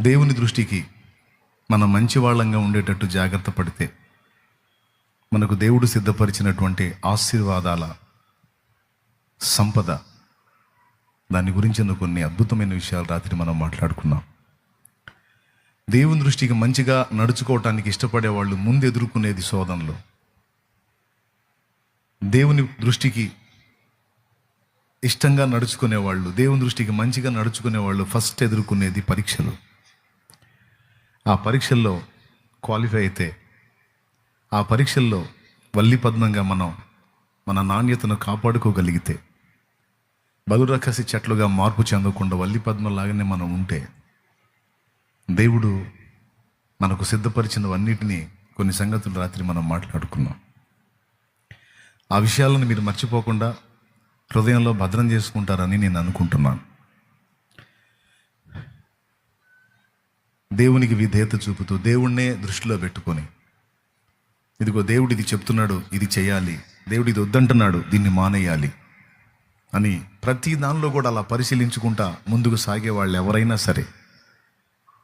దేవుని దృష్టికి మనం మంచి వాళ్ళంగా ఉండేటట్టు జాగ్రత్త పడితే మనకు దేవుడు సిద్ధపరిచినటువంటి ఆశీర్వాదాల సంపద దాని గురించిన కొన్ని అద్భుతమైన విషయాలు రాత్రి మనం మాట్లాడుకున్నాం. దేవుని దృష్టికి మంచిగా నడుచుకోవటానికి ఇష్టపడే వాళ్ళు ముందు ఎదుర్కొనేది శోధనలు. దేవుని దృష్టికి ఇష్టంగా నడుచుకునే వాళ్ళు దేవుని దృష్టికి మంచిగా నడుచుకునే వాళ్ళు ఫస్ట్ ఎదుర్కొనేది పరీక్షలు. ఆ పరీక్షల్లో క్వాలిఫై అయితే ఆ పరీక్షల్లో వల్లి పద్మంగా మనం మన నాణ్యతను కాపాడుకోగలిగితే బలురకసి చెట్లుగా మార్పు చెందకుండా వల్లి పద్మలాగానే మనం ఉంటే దేవుడు మనకు సిద్ధపరిచినవన్నిటినీ కొన్ని సంగతులు రాత్రి మనం మాట్లాడుకున్నాం. ఆ విషయాలను మీరు మర్చిపోకుండా హృదయంలో భద్రం చేసుకుంటారని నేను అనుకుంటున్నాను. దేవునికి విధేయత చూపుతూ దేవుణ్ణే దృష్టిలో పెట్టుకొని ఇదిగో దేవుడు ఇది చెప్తున్నాడు ఇది చేయాలి దేవుడు ఇది వద్దంటున్నాడు దీన్ని మానేయాలి అని ప్రతి దానిలో కూడా అలా పరిశీలించుకుంటా ముందుకు సాగే వాళ్ళు ఎవరైనా సరే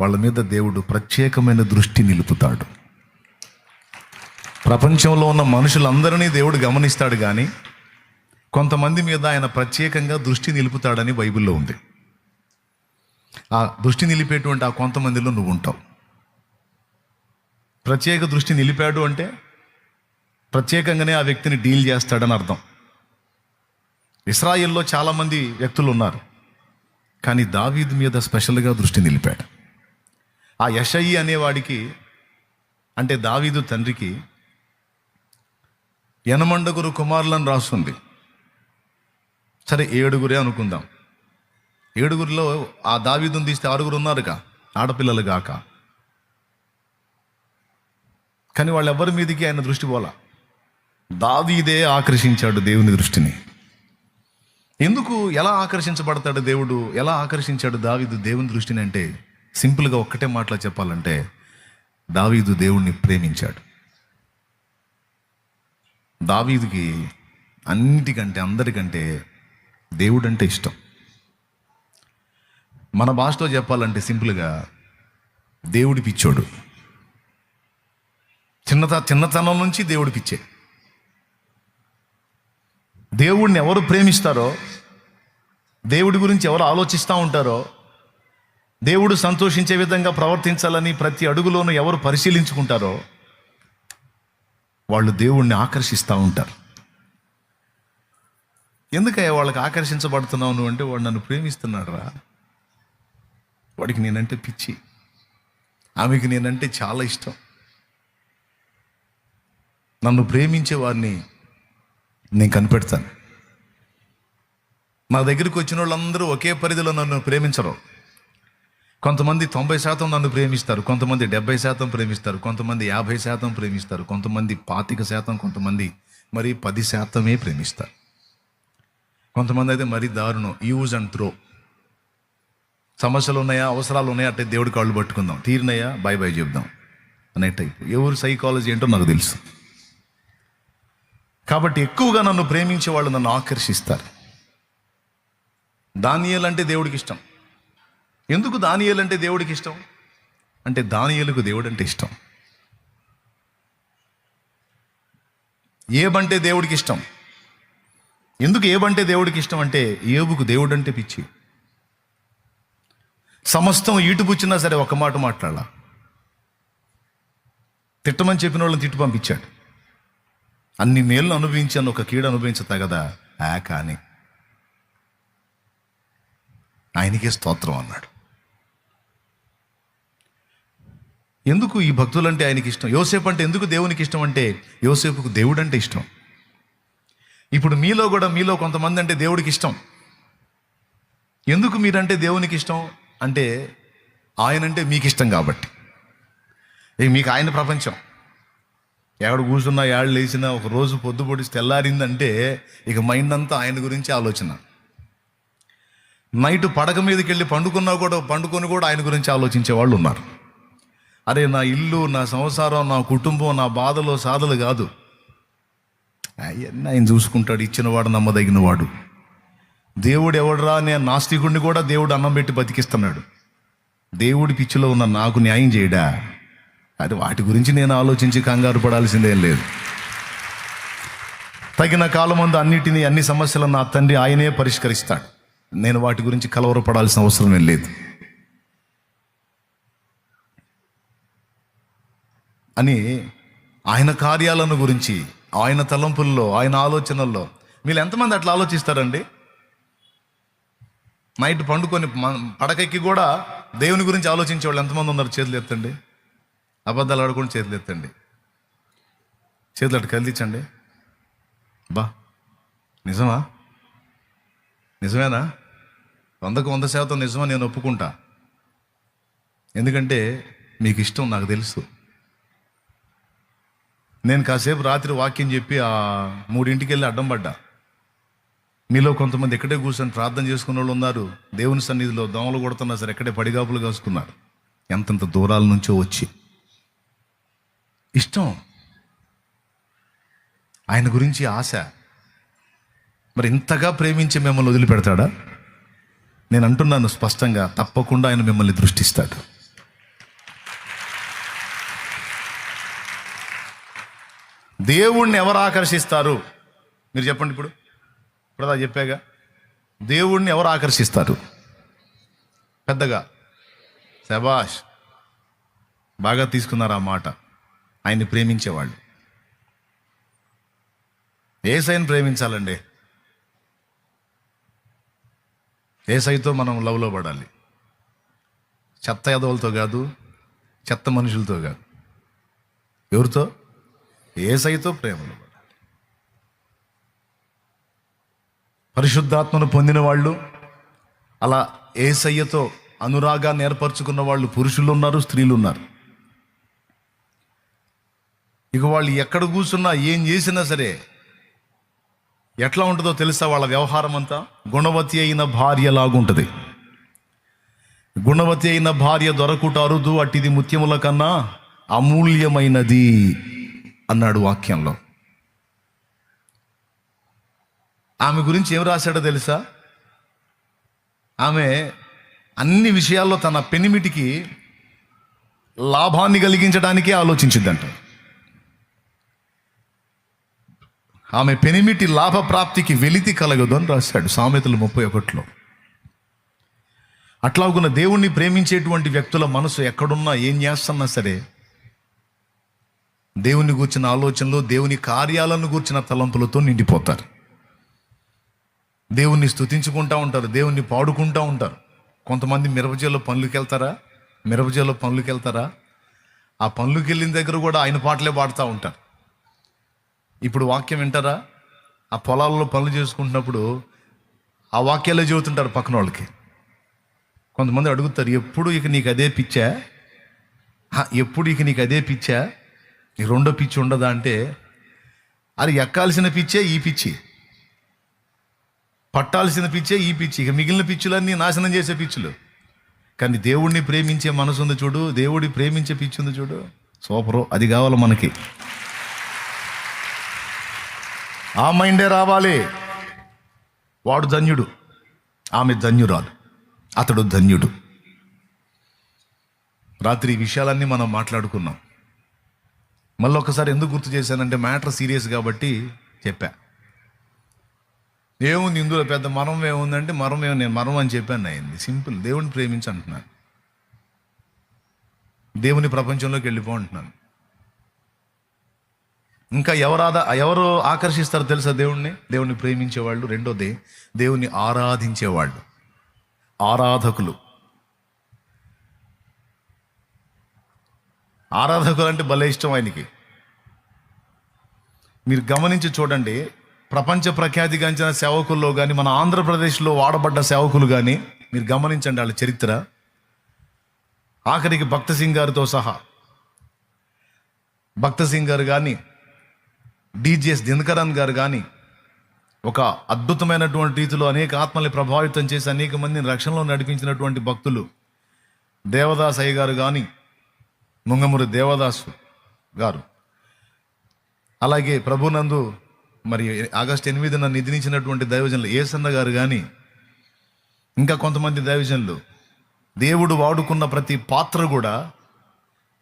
వాళ్ళ మీద దేవుడు ప్రత్యేకమైన దృష్టి నిలుపుతాడు. ప్రపంచంలో ఉన్న మనుషులందరినీ దేవుడు గమనిస్తాడు కానీ కొంతమంది మీద ఆయన ప్రత్యేకంగా దృష్టి నిలుపుతాడని బైబిల్లో ఉంది. ఆ దృష్టి నిలిపేటువంటి ఆ కొంతమందిలో నువ్వు ఉంటావు. ప్రత్యేక దృష్టి నిలిపాడు అంటే ప్రత్యేకంగానే ఆ వ్యక్తిని డీల్ చేస్తాడని అర్థం. ఇస్రాయిల్లో చాలామంది వ్యక్తులు ఉన్నారు. కానీ దావీద్ మీద స్పెషల్గా దృష్టి నిలిపాడు. ఆ యషయి అనేవాడికి అంటే దావీదు తండ్రికి యనమండగురు కుమారులను రాస్తుంది సరే ఏడుగురే అనుకుందాం. ఏడుగురిలో ఆ దావీదుని తీస్తే ఆరుగురు ఉన్నారుగా ఆడపిల్లలు కాక కానీ వాళ్ళెవ్వరి మీదకి ఆయన దృష్టి పోలా? దావీదే ఆకర్షించాడు దేవుని దృష్టిని. ఎందుకు ఎలా ఆకర్షించబడతాడు దేవుడు? ఎలా ఆకర్షించాడు దావీదు దేవుని దృష్టిని అంటే సింపుల్గా ఒక్కటే మాటలో చెప్పాలంటే దావీదు దేవుణ్ణి ప్రేమించాడు. దావీదుకి అన్నిటికంటే అందరికంటే దేవుడంటే ఇష్టం. మన భాషలో చెప్పాలంటే సింపుల్గా దేవుడి పిచ్చోడు. చిన్నత చిన్నతనం నుంచి దేవుడి పిచ్చే. దేవుడిని ఎవరు ప్రేమిస్తారో దేవుడి గురించి ఎవరు ఆలోచిస్తూ ఉంటారో దేవుడు సంతోషించే విధంగా ప్రవర్తించాలని ప్రతి అడుగులోనూ ఎవరు పరిశీలించుకుంటారో వాళ్ళు దేవుణ్ణి ఆకర్షిస్తూ ఉంటారు. ఎందుకయ్యా వాళ్ళకి ఆకర్షించబడుతున్నావు నువ్వు అంటే వాడు నన్ను ప్రేమిస్తున్నాడు రా వాడికి నేనంటే పిచ్చి. ఆమెకి నేనంటే చాలా ఇష్టం. నన్ను ప్రేమించే వారిని నేను కనిపెడతాను. నా దగ్గరికి వచ్చిన వాళ్ళందరూ ఒకే పరిధిలో నన్ను ప్రేమించరు. కొంతమంది తొంభై శాతం నన్ను ప్రేమిస్తారు కొంతమంది డెబ్బై శాతం ప్రేమిస్తారు కొంతమంది యాభై శాతం ప్రేమిస్తారు కొంతమంది పాతిక శాతం కొంతమంది మరి పది శాతమే ప్రేమిస్తారు. కొంతమంది అయితే మరీ దారుణం యూజ్ అండ్ త్రో. సమస్యలు ఉన్నాయా అవసరాలు ఉన్నాయా అంటే దేవుడి కాళ్ళు పట్టుకుందాం. తీరినాయా? బై బై చెప్దాం. అనే టైప్ ఎవరు సైకాలజీ ఏంటో నాకు తెలుసు. కాబట్టి ఎక్కువగా నన్ను ప్రేమించే వాళ్ళు నన్ను ఆకర్షిస్తారు. దానియల్ అంటే దేవుడికి ఇష్టం. ఎందుకు దానియల్ అంటే దేవుడికి ఇష్టం? అంటే దానియలకు దేవుడు అంటే ఇష్టం. ఏబంటే దేవుడికి ఇష్టం? ఎందుకు ఏబంటే దేవుడికి ఇష్టం అంటే ఏబుకు దేవుడు అంటే పిచ్చి. సమస్తం ఈటుపుచ్చినా సరే ఒక మాట మాట్లాడాల? తిట్టమని చెప్పిన వాళ్ళని తిట్టు పంపించాడు. అన్ని మేళ్ళు అనుభవించాను ఒక కీడు అనుభవించతా కదా? ఆ కానీ. ఆయనకే స్తోత్రం అన్నాడు. ఎందుకు ఈ భక్తులంటే ఆయనకి ఇష్టం? యోసేపు అంటే ఎందుకు దేవునికి ఇష్టం అంటే యోసేపుకు దేవుడు అంటే ఇష్టం. ఇప్పుడు మీలో కూడా మీలో కొంతమంది అంటే దేవుడికి ఇష్టం. ఎందుకు మీరంటే దేవునికి ఇష్టం? అంటే ఆయనంటే మీకు ఇష్టం కాబట్టి. ఇక మీకు ఆయన ప్రపంచం. ఎక్కడ కూర్చున్నా ఏడు లేచినా ఒక రోజు పొద్దు పొడిచి తెల్లారిందంటే ఇక మైండ్ అంతా ఆయన గురించి ఆలోచన. నైట్ పడక మీదకి వెళ్ళి పండుకున్నా కూడా పండుకొని కూడా ఆయన గురించి ఆలోచించే వాళ్ళు ఉన్నారు. అరే నా ఇల్లు నా సంసారం నా కుటుంబం నా బాధలు సాధలు కాదు. అవన్నీ ఆయన చూసుకుంటాడు ఇచ్చినవాడు నమ్మదగినవాడు. దేవుడు ఎవడరా అనే నాస్తికుడిని కూడా దేవుడు అన్నం పెట్టి బతికిస్తున్నాడు. దేవుడి పిచ్చిలో ఉన్న నాకు న్యాయం చేయడా? అది వాటి గురించి నేను ఆలోచించి కంగారు పడాల్సిందేం లేదు. తగిన కాలమందు అన్నిటినీ అన్ని సమస్యలను నా తండ్రి ఆయనే పరిష్కరిస్తాడు. నేను వాటి గురించి కలవరపడాల్సిన అవసరం లేదు. అని ఆయన కార్యాలను గురించి ఆయన తలంపుల్లో ఆయన ఆలోచనల్లో మీరు ఎంతమంది అట్లా ఆలోచిస్తారండి? నైట్ పండుకొని పడకెక్కి కూడా దేవుని గురించి ఆలోచించే వాళ్ళు ఎంతమంది ఉన్నారు? చేతులు ఎత్తండి. అబద్ధాలు ఆడుకుని చేతులు ఎత్తండి. చేతులు అటు కదిలించండి. బా నిజమా? నిజమేనా? వందకు వంద శాతం నిజమా? నేను ఒప్పుకుంటా. ఎందుకంటే మీకు ఇష్టం నాకు తెలుసు. నేను కాసేపు రాత్రి వాక్యం చెప్పి ఆ మూడింటికి వెళ్ళి అడ్డం పడ్డా. మీలో కొంతమంది ఎక్కడే కూర్చొని ప్రార్థన చేసుకున్న వాళ్ళు ఉన్నారు. దేవుని సన్నిధిలో దోమలు కొడుతున్నా సరే ఎక్కడే పడిగాపులు కాసుకున్నారు. ఎంతంత దూరాల నుంచో వచ్చి. ఇష్టం. ఆయన గురించి ఆశ. మరి ఇంతగా ప్రేమించి మిమ్మల్ని వదిలిపెడతాడా? నేను అంటున్నాను స్పష్టంగా తప్పకుండా ఆయన మిమ్మల్ని దృష్టిస్తాడు. దేవుణ్ణి ఎవరు ఆకర్షిస్తారు? మీరు చెప్పండి ఇప్పుడు. ఇప్పుడు అలా చెప్పాగా? దేవుణ్ణి ఎవరు ఆకర్షిస్తారు? పెద్దగా. శబాష్ బాగా తీసుకున్నారు ఆ మాట. ఆయన్ని ప్రేమించేవాళ్ళు. ఏసైని ప్రేమించాలండి? ఏసైతో మనం లవ్లో పడాలి? చెత్త యదవులతో కాదు చెత్త మనుషులతో కాదు. ఎవరితో? ఏసైతో ప్రేమలో పరిశుద్ధాత్మను పొందిన వాళ్ళు అలా ఏసయ్యతో అనురాగాన్ని ఏర్పరచుకున్న వాళ్ళు పురుషులు ఉన్నారు స్త్రీలు ఉన్నారు ఇక వాళ్ళు ఎక్కడ కూర్చున్నా ఏం చేసినా సరే ఎట్లా ఉంటుందో తెలుసా వాళ్ళ వ్యవహారం అంతా? గుణవతి అయిన భార్య లాగుంటుంది. గుణవతి అయిన భార్య దొరకుట అరుదు అట్టిది ముత్యముల కన్నా అమూల్యమైనది అన్నాడు వాక్యంలో. ఆమె గురించి ఏం రాశాడో తెలుసా? ఆమె అన్ని విషయాల్లో తన పెనిమిటికి లాభాన్ని కలిగించడానికే ఆలోచించిందంట. ఆమె పెనిమిటి లాభ ప్రాప్తికి వెలితి కలగదు అని రాశాడు సామెతలు ముప్పై ఒకటిలో. అట్లాగున్న దేవుణ్ణి ప్రేమించేటువంటి వ్యక్తుల మనసు ఎక్కడున్నా ఏం చేస్తున్నా సరే దేవుని గూర్చిన ఆలోచనలు దేవుని కార్యాలను గూర్చిన తలంపులతో నిండిపోతారు. దేవుణ్ణి స్థుతించుకుంటూ ఉంటారు దేవుణ్ణి పాడుకుంటూ ఉంటారు. కొంతమంది మిరపజేలో పనులకు వెళ్తారా మిరపజేలో పనులకు వెళ్తారా ఆ పనులకు వెళ్ళిన దగ్గర కూడా ఆయన పాటలే పాడుతూ ఉంటారు. ఇప్పుడు వాక్యం వింటారా? ఆ పొలాల్లో పనులు చేసుకుంటున్నప్పుడు ఆ వాక్యాలే చెబుతుంటారు పక్కన వాళ్ళకి. కొంతమంది అడుగుతారు ఎప్పుడు ఇక నీకు అదే పిచ్చా? ఎప్పుడు ఇక నీకు అదే పిచ్చా? నీకు రెండో పిచ్చి ఉండదా? అంటే అది ఎక్కాల్సిన పిచ్చే ఈ పిచ్చి. పట్టాల్సిన పిచ్చే ఈ పిచ్చి. ఇక మిగిలిన పిచ్చులన్నీ నాశనం చేసే పిచ్చులు. కానీ దేవుణ్ణి ప్రేమించే మనసు ఉంది చూడు. దేవుడి ప్రేమించే పిచ్చి ఉంది చూడు. సూపరు. అది కావాలి మనకి. ఆ మైండే రావాలి. వాడు ధన్యుడు. ఆమె ధన్యురాలు. అతడు ధన్యుడు. రాత్రి ఈ విషయాలన్నీ మనం మాట్లాడుకున్నాం. మళ్ళీ ఒకసారి ఎందుకు గుర్తు చేశానంటే మ్యాటర్ సీరియస్ కాబట్టి చెప్పా. ఏముంది ఇందులో పెద్ద మరం ఏముందంటే మరం ఏమో నేను మరం అని చెప్పాను అయింది సింపుల్. దేవుని ప్రేమించి అంటున్నాను. దేవుని ప్రపంచంలోకి వెళ్ళిపో అంటున్నాను. ఇంకా ఎవరాధ ఎవరు ఆకర్షిస్తారో తెలుసా దేవుణ్ణి? దేవుణ్ణి ప్రేమించేవాళ్ళు రెండోది దేవుణ్ణి ఆరాధించేవాళ్ళు ఆరాధకులు. ఆరాధకులు అంటే భలే ఇష్టం ఆయనకి. మీరు గమనించి చూడండి ప్రపంచ ప్రఖ్యాతిగాంచిన సేవకుల్లో కానీ మన ఆంధ్రప్రదేశ్లో వాడబడ్డ సేవకులు కానీ మీరు గమనించండి వాళ్ళ చరిత్ర. ఆఖరికి భక్త సింగ్ గారితో సహా. భక్త సింగ్ గారు కానీ డీజేఎస్ దినకరన్ గారు కానీ ఒక అద్భుతమైనటువంటి రీతిలో అనేక ఆత్మల్ని ప్రభావితం చేసి అనేక మందిని రక్షణలో నడిపించినటువంటి భక్తులు దేవదాస్ అయ్య గారు కానీ ముంగమూరి దేవదాసు గారు. అలాగే ప్రభునందు మరి ఆగస్టు ఎనిమిదిన నిధినిచ్చినటువంటి దైవజనులు ఏసన్న గారు కానీ ఇంకా కొంతమంది దైవజనులు దేవుడు వాడుకున్న ప్రతి పాత్ర కూడా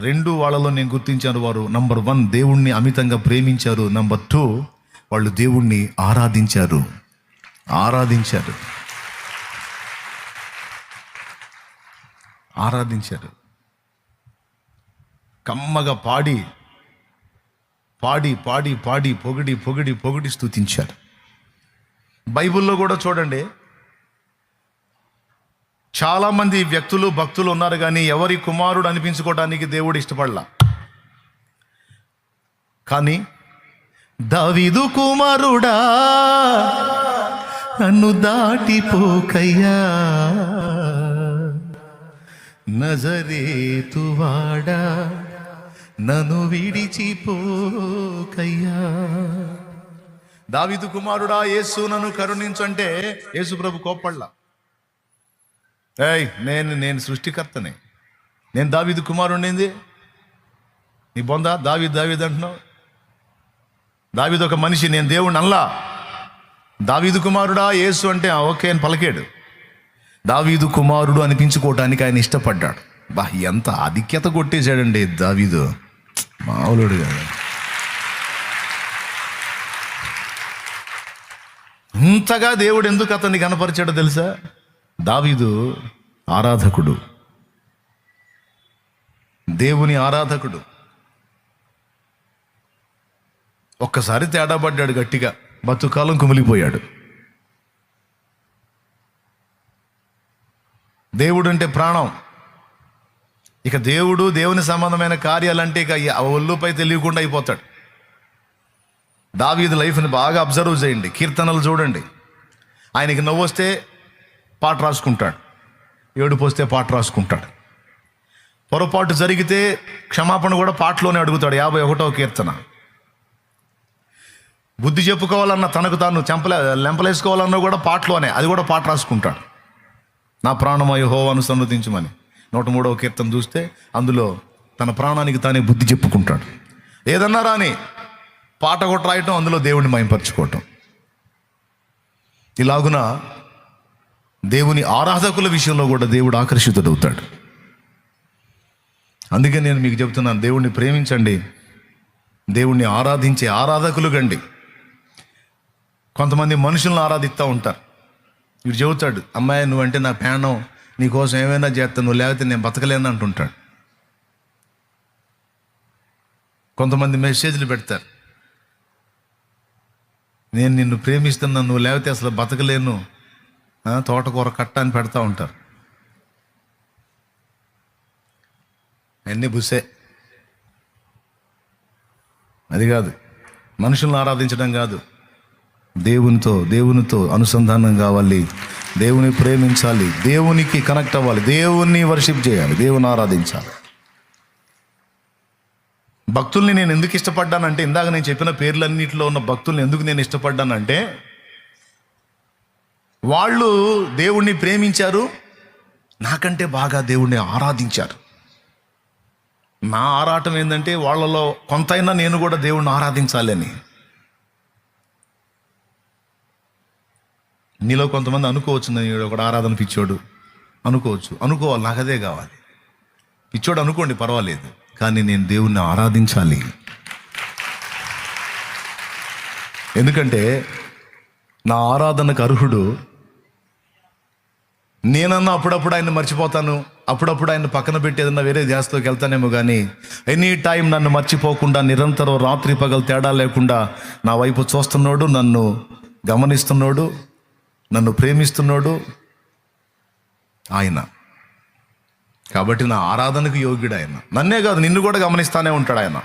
రెండు వాళ్ళలో నేను గుర్తించాను వారు. నంబర్ వన్ దేవుణ్ణి అమితంగా ప్రేమించారు. నంబర్ టూ వాళ్ళు దేవుణ్ణి ఆరాధించారు. ఆరాధించారు. ఆరాధించారు. కమ్మగా పాడి పాడి పాడి పాడి పొగిడి పొగిడి పొగిడి స్థుతించారు బైబిల్లో కూడా చూడండి చాలామంది వ్యక్తులు భక్తులు ఉన్నారు కానీ ఎవరి కుమారుడు అనిపించుకోవడానికి దేవుడు ఇష్టపడలా. కానీ దావీదు కుమారుడా నన్ను దాటిపోకయ్యా. నజరేతువాడా నన్ను విడిచిపోకయ్యా దావిదు కుమారుడా యేసు నన్ను కరుణించంటే యేసు ప్రభు కోప్పళ్ళ ఏయ్ నేను నేను సృష్టికర్తనే. నేను దావిదు కుమారుండింది నీ బొందా దావి దావీదు అంటున్నావు? దావీదు ఒక మనిషి నేను దేవుడు అల్లా దావీదు కుమారుడా యేసు అంటే ఓకే అని పలికాడు. దావీదు కుమారుడు అనిపించుకోవటానికి ఆయన ఇష్టపడ్డాడు. బా ఎంత ఆధిక్యత కొట్టేశాడండి దావీదు. మామూలుడు కాదు. ఇంతగా దేవుడు ఎందుకు అతన్ని కనపరిచాడో తెలుసా? దావీదు ఆరాధకుడు. దేవుని ఆరాధకుడు. ఒక్కసారి తేడా పడ్డాడు గట్టిగా. బతుకాలం కుమిలిపోయాడు. దేవుడు అంటే ప్రాణం. ఇక దేవుడు దేవుని సంబంధమైన కార్యాలంటే ఇక ఆ ఒళ్ళుపై తెలియకుండా అయిపోతాడు. దావీదు లైఫ్ని బాగా అబ్జర్వ్ చేయండి కీర్తనలు చూడండి. ఆయనకి నవ్వు వస్తే పాట రాసుకుంటాడు ఏడుపు వస్తే పాట రాసుకుంటాడు. పొరపాటు జరిగితే క్షమాపణ కూడా పాటలోనే అడుగుతాడు యాభై ఒకటో కీర్తన. బుద్ధి చెప్పుకోవాలన్న తనకు తాను చెంపలే లెంపలేసుకోవాలన్నా కూడా పాటలోనే అది కూడా పాట రాసుకుంటాడు. నా ప్రాణమయ హోవాను సన్నతించమని. నూట మూడవ కీర్తన చూస్తే అందులో తన ప్రాణానికి తానే బుద్ధి చెప్పుకుంటాడు. ఏదన్నా రాని పాట కూడా రాయటం అందులో దేవుడిని మయంపరచుకోవటం. ఇలాగున దేవుని ఆరాధకుల విషయంలో కూడా దేవుడు ఆకర్షితుడవుతాడు. అందుకే నేను మీకు చెప్తున్నాను దేవుణ్ణి ప్రేమించండి దేవుణ్ణి ఆరాధించే ఆరాధకులు గండి కొంతమంది మనుషులను ఆరాధిస్తూ ఉంటారు. వీడు చెబుతాడు అమ్మాయి నువ్వంటే నా ప్రాణం నీకోసం ఏమైనా చేస్తాను నువ్వు లేకపోతే నేను బతకలేను అంటుంటాడు. కొంతమంది మెసేజ్లు పెడతారు. నేను నిన్ను ప్రేమిస్తున్నాను నువ్వు లేకపోతే అసలు బతకలేను. తోటకూర కట్ట అని పెడతా ఉంటారు. అన్నీ బుసే. అది కాదు. మనుషులను ఆరాధించడం కాదు. దేవునితో దేవునితో అనుసంధానం కావాలి. దేవుని ప్రేమించాలి. దేవునికి కనెక్ట్ అవ్వాలి. దేవుణ్ణి వర్షిప్ చేయాలి. దేవుని ఆరాధించాలి. భక్తుల్ని నేను ఎందుకు ఇష్టపడ్డానంటే ఇందాక నేను చెప్పిన పేర్లన్నింటిలో ఉన్న భక్తుల్ని ఎందుకు నేను ఇష్టపడ్డానంటే వాళ్ళు దేవుణ్ణి ప్రేమించారు. నాకంటే బాగా దేవుణ్ణి ఆరాధించారు. నా ఆరాటం ఏంటంటే వాళ్ళలో కొంతైనా నేను కూడా దేవుణ్ణి ఆరాధించాలని నీలో కొంతమంది అనుకోవచ్చు నేను ఒకడు ఆరాధన పిచ్చోడు. అనుకోవచ్చు. అనుకోవాలి. నాకు అదే కావాలి. పిచ్చోడు అనుకోండి పర్వాలేదు. కానీ నేను దేవుణ్ణి ఆరాధించాలి. ఎందుకంటే నా ఆరాధనకు అర్హుడు నేనన్నా అప్పుడప్పుడు ఆయన మర్చిపోతాను. అప్పుడప్పుడు ఆయన పక్కన పెట్టి ఏదన్నా వేరే ధ్యాసలోకి వెళ్తానేమో కానీ ఎనీ టైం నన్ను మర్చిపోకుండా నిరంతరం రాత్రి పగలు తేడా లేకుండా నా వైపు చూస్తున్నాడు నన్ను గమనిస్తున్నాడు. నన్ను ప్రేమిస్తున్నాడు ఆయన. కాబట్టి నా ఆరాధనకు యోగ్యుడు ఆయన. నన్నే కాదు నిన్ను కూడా గమనిస్తానే ఉంటాడు ఆయన.